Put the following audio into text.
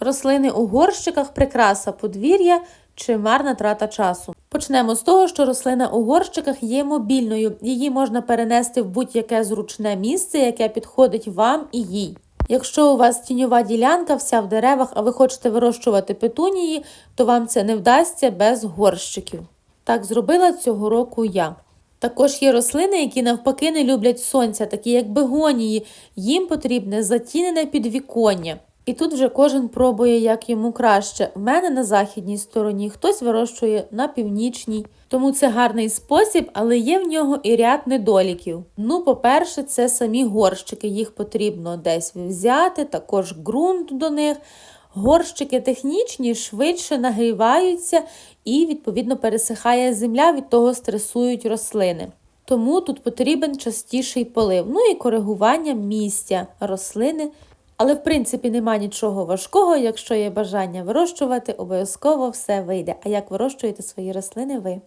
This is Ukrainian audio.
Рослини у горщиках прикраса подвір'я чи марна трата часу. Почнемо з того, що рослина у горщиках є мобільною. Її можна перенести в будь-яке зручне місце, яке підходить вам і їй. Якщо у вас тіньова ділянка вся в деревах, а ви хочете вирощувати петунії, то вам це не вдасться без горщиків. Так зробила цього року я. Також є рослини, які навпаки не люблять сонця, такі як бегонії. Їм потрібне затінене підвіконня. І тут вже кожен пробує, як йому краще. В мене на західній стороні, хтось вирощує на північній. Тому це гарний спосіб, але є в нього і ряд недоліків. Ну, по-перше, це самі горщики. Їх потрібно десь взяти, також ґрунт до них. Горщики технічні швидше нагріваються і, відповідно, пересихає земля, від того стресують рослини. Тому тут потрібен частіший полив, ну і коригування місця рослини. Але в принципі нема нічого важкого. Якщо є бажання вирощувати, обов'язково все вийде. А як вирощуєте свої рослини ви?